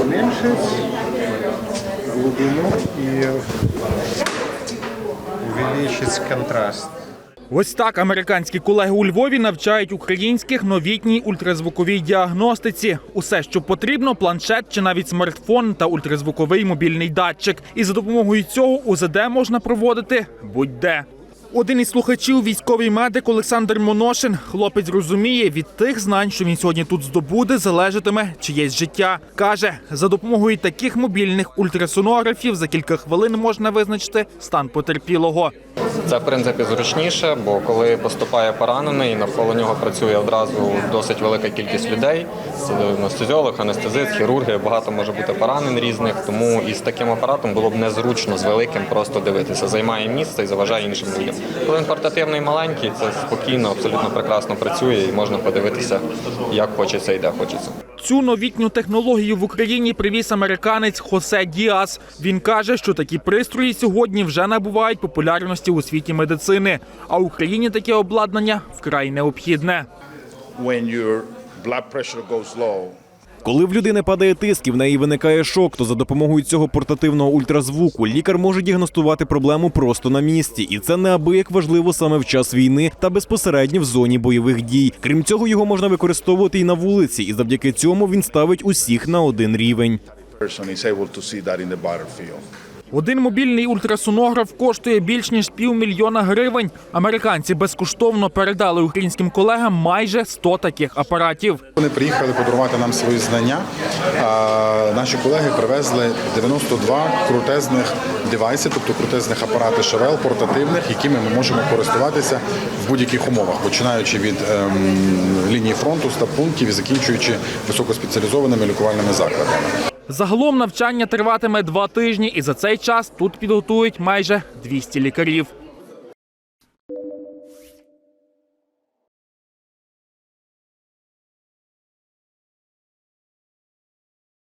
уменьшить глубину и увеличить контраст. Ось так американські колеги у Львові навчають українських новітній ультразвуковій діагностиці. Усе, що потрібно, планшет чи навіть смартфон та ультразвуковий мобільний датчик. І за допомогою цього УЗД можна проводити будь-де. Один із слухачів, військовий медик Олександр Моношин. Хлопець розуміє, від тих знань, що він сьогодні тут здобуде, залежатиме чиєсь життя. Каже, за допомогою таких мобільних ультрасонографів за кілька хвилин можна визначити стан потерпілого. Це в принципі зручніше, бо коли поступає поранений, навколо нього працює одразу досить велика кількість людей. Це анестезіолог, анестезист, хірурги, багато може бути поранень різних. Тому із таким апаратом було б незручно з великим просто дивитися. Займає місце і заважає іншим людям. Коли він портативний маленький, це спокійно, абсолютно прекрасно працює і можна подивитися, як хочеться і де хочеться. Цю новітню технологію в Україні привіз американець Хосе Діас. Він каже, що такі пристрої сьогодні вже набувають популярності у світі медицини. А Україні таке обладнання вкрай необхідне. Коли в людини падає тиск і в неї виникає шок, то за допомогою цього портативного ультразвуку лікар може діагностувати проблему просто на місці, і це неабияк важливо саме в час війни та безпосередньо в зоні бойових дій. Крім цього, його можна використовувати і на вулиці, і завдяки цьому він ставить усіх на один рівень. Один мобільний ультрасонограф коштує більш ніж півмільйона гривень. Американці безкоштовно передали українським колегам майже 100 таких апаратів. Вони приїхали подарувати нам свої знання. А наші колеги привезли 92 крутезних девайси, тобто крутезних апарати Шавел, портативних, якими ми можемо користуватися в будь-яких умовах, починаючи від ем, лінії фронту, стаб-пунктів і закінчуючи високоспеціалізованими лікувальними закладами. Загалом навчання триватиме два тижні, і за цей час тут підготують майже 200 лікарів.